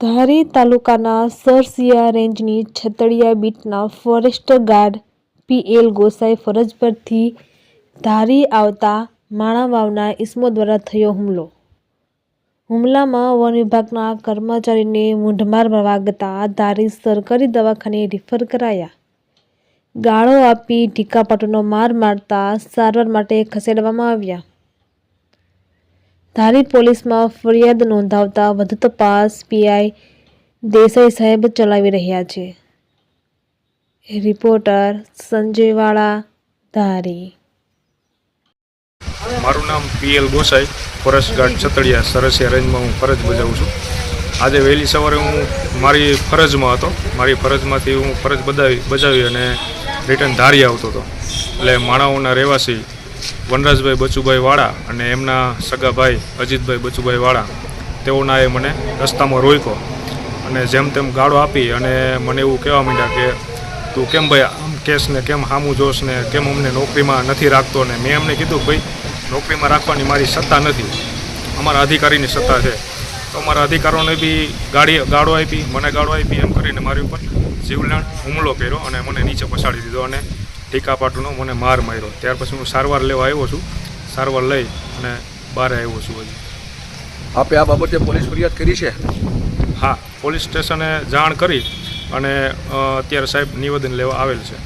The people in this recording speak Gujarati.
ધારી તાલુકાના સરસિયા રેન્જની છતડિયા બીટના ફોરેસ્ટ ગાર્ડ પીએલ ગોસાઈ ફરજ પરથી ધારી આવતા માણાવાવના ઇસમો દ્વારા થયો હુમલો. હુમલામાં વન વિભાગના કર્મચારીને મૂંઢમાર વાગતા ધારી સરકારી દવાખાને રિફર કરાયા. ગાળો આપી ઢીકાપાટોનો માર મારતા સારવાર માટે ખસેડવામાં આવ્યા. ધારી પોલીસમાં ફરિયાદ નોંધાવતા વધુ તપાસ પીઆઈ દેસાઈ સાહેબ ચલાવી રહ્યા છે. રિપોર્ટર સંજયવાળા, ધારી. મારું નામ PL Gosai, forest guard Chhatadiya, Sarasiya રેન્જમાં હું ફરજ બજાવું છું. આજે વહેલી સવારે હું મારી ફરજમાં હતો. મારી ફરજમાંથી હું ફરજ બજાવી બજાવી અને રિટર્ન ધારી આવતો હતો. એટલે માણાઓના રહેવાસી વનરાજભાઈ બચુભાઈ વાળા અને એમના સગા ભાઈ અજીતભાઈ બચુભાઈ વાળા તેઓના એ મને રસ્તામાં રોક્યો અને જેમ તેમ ગાળો આપી અને મને એવું કહેવા માંડ્યા કે, તું કેમ ભાઈ આમ કેસ ને કેમ હામું જોશ ને કેમ અમને નોકરીમાં નથી રાખતો? ને મેં એમને કીધું ભાઈ, નોકરીમાં રાખવાની મારી સત્તા નથી. અમારા અધિકારીની સત્તા છે. તો અમારા અધિકારોને બી ગાડી ગાળો આપી, મને ગાળો આપી. એમ કરીને મારી ઉપર જીવલેણ હુમલો કર્યો અને મને નીચે પછાડી દીધો અને ટીકાપાટુનો મને માર માર્યો. ત્યાર પછી હું સારવાર લેવા આવ્યો છું. સારવાર લઈ અને બહાર આવ્યો છું હજી. આપે આ બાબતે પોલીસ ફરિયાદ કરી છે? હા પોલીસ સ્ટેશને જાણ કરી અને અત્યારે સાહેબ નિવેદન લેવા આવેલ છે.